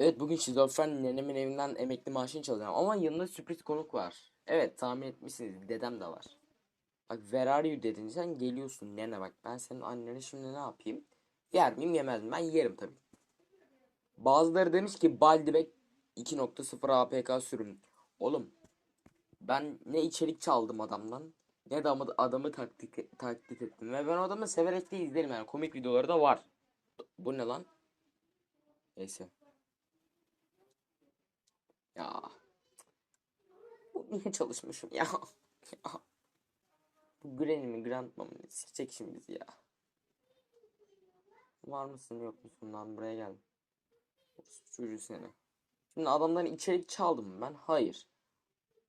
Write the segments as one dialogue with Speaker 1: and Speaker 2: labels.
Speaker 1: Evet bugün şizofren nenemin evinden emekli maaşını çalacağım ama yanında sürpriz konuk var. Evet tahmin etmişsiniz dedem de var. Bak where are you dedin sen geliyorsun nene bak ben senin annene şimdi ne yapayım? Yer miyim yemez miyim? Ben yerim tabii. Bazıları demiş ki Baldebek 2.0 APK sürüm. Oğlum ben ne içerik çaldım adamdan ne de adamı, taklit, taklit ettim. Ve ben adamı severek de izlerim yani komik videoları da var. Bu ne lan? Neyse. Ya. Bu niye çalışmışım ya? ya. Bu Granny mi Grandma mı? ne? Sikecek şimdi bizi ya. Var mısın yok musun lan buraya gel. Çocuğu seni. Şimdi adamdan içerik çaldım mı ben? Hayır.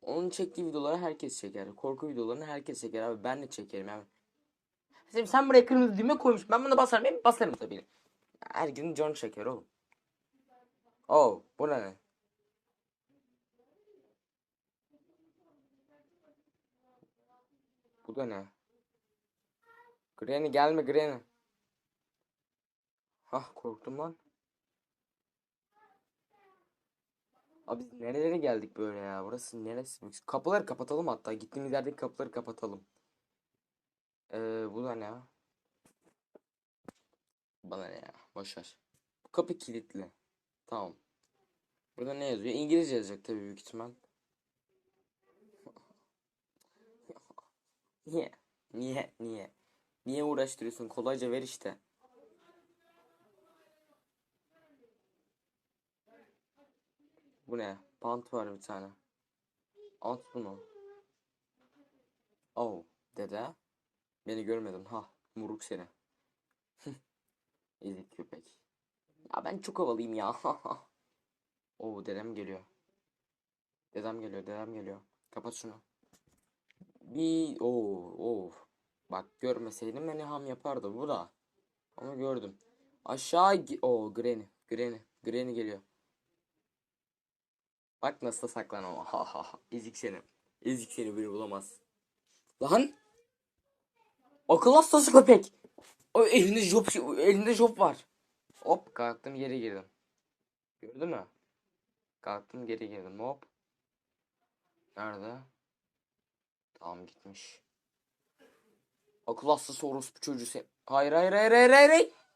Speaker 1: Onun çektiği videoları herkes çeker. Korku videolarını herkes çeker abi. Ben de çekerim yani. Şimdi sen buraya kırmızı düğme koymuş. Ben buna basarım. Ben basarım tabii. Her gün John çeker oğlum. Oh bu ne? Bu da ne? Granny gelme Granny. Hah korktum lan. Abi biz nerelere geldik böyle ya? Burası neresi? Kapıları kapatalım hatta. Gittiğimiz yerdeki kapıları kapatalım. Ee, bu da ne? Bana ne ya? Boşver. Bu kapı kilitli. Tamam. Burada ne yazıyor? İngilizce yazacak tabii büyük ihtimal. Niye? Niye? Niye? Niye uğraştırıyorsun? Kolayca ver işte. Bu ne? Pant var bir tane. At bunu. Oh, dede. Beni görmedin ha. Muruk seni. Ezik köpek. Ya ben çok havalıyım ya. Oo dedem geliyor. Dedem geliyor, dedem geliyor. Kapat şunu. Bir oo oo. Bak görmeseydim beni ham yapardı bu da. Ama gördüm. Aşağı o Granny, Granny, Granny geliyor. Bak nasıl saklan ama. Ha ha ha. Ezik seni. Ezik seni biri bulamaz. Lan! Akıl hastası köpek. O elinde job elinde job var. Hop kalktım geri girdim. Gördün mü? Kalktım geri girdim hop. Nerede? Tamam gitmiş. Akıl hastası orospu çocuğu. Hayır hayır hayır hayır hayır. hayır.